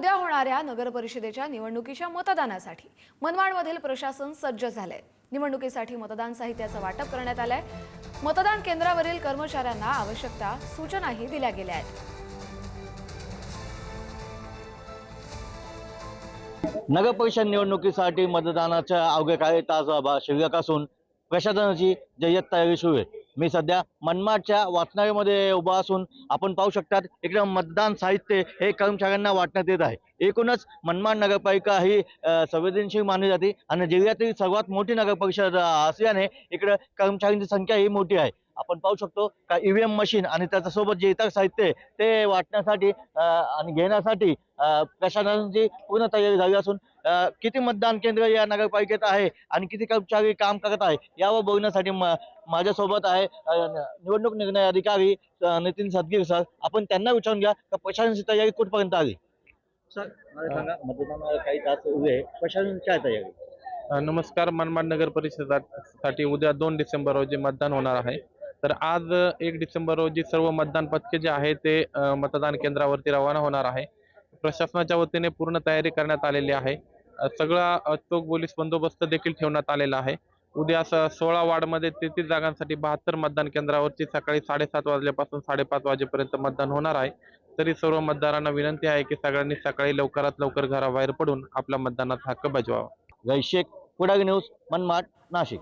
उद्या होणाऱ्या नगर परिषदेच्या निवडणुकीच्या मतदानासाठी मनमाडमधील प्रशासन सज्ज झालंय. निवडणुकीसाठी मतदान साहित्याचं वाटप करण्यात आलंय. मतदान केंद्रावरील कर्मचाऱ्यांना आवश्यकता सूचनाही दिल्या गेल्या आहेत. नगर परिषद निवडणुकीसाठी मतदानाच्या अवघ्या काही तास शिल्लक असून प्रशासनाची जय्यत तयारी सुरू आहे. मी सध्या मनमाडच्या वाचनालयामध्ये उभा असून आपण पाहू शकतात इकडे मतदान साहित्य हे कर्मचाऱ्यांना वाटण्यात येत आहे. एकूणच मनमाड नगरपालिका ही संवेदनशील मानली जाते आणि जिल्ह्यातील सर्वात मोठी नगरपरिषद असल्याने इकडे कर्मचाऱ्यांची संख्या ही मोठी आहे. आपण पाहू शकतो का ईव्हीएम मशीन आणि त्याच्यासोबत जे इतर साहित्य आहे ते वाटण्यासाठी आणि घेण्यासाठी प्रशासनाची पूर्ण तयारी झाली असून किती मतदान केंद्र या नगरपालिकेत आहे आणि किती कर्मचारी काम करत आहे यावर बोलण्यासाठी म- माझ्यासोबत आहे निवडणूक निर्णय अधिकारी नितीन सदगीर सर. आपण त्यांना विचारून घ्या का प्रशासनाची तयारी कुठपर्यंत आली सर मला सांगा. मतदानाला काही तास उभे आहे प्रशासनाची काय तयारी? नमस्कार. मनमाड नगर परिषदासाठी उद्या दोन डिसेंबर रोजी मतदान होणार आहे. तर आज एक डिसेंबर रोजी सर्व मतदान पथके जे आहे ते मतदान केंद्रावरती रवाना होणार आहे. प्रशासनाच्या वतीने पूर्ण तयारी करण्यात आलेली आहे. सगळा चोख पोलीस बंदोबस्त देखील ठेवण्यात आलेला आहे. उद्या स सोळा वार्डमध्ये तेहतीस जागांसाठी बहात्तर मतदान केंद्रावरती सकाळी साडेसात वाजल्यापासून साडेपाच वाजेपर्यंत मतदान होणार आहे. तरी सर्व मतदारांना विनंती आहे की सगळ्यांनी सकाळी लवकरात लवकर घराबाहेर पडून आपला मतदानाचा हक्क बजवावा. जय शेख न्यूज मनमाड नाशिक.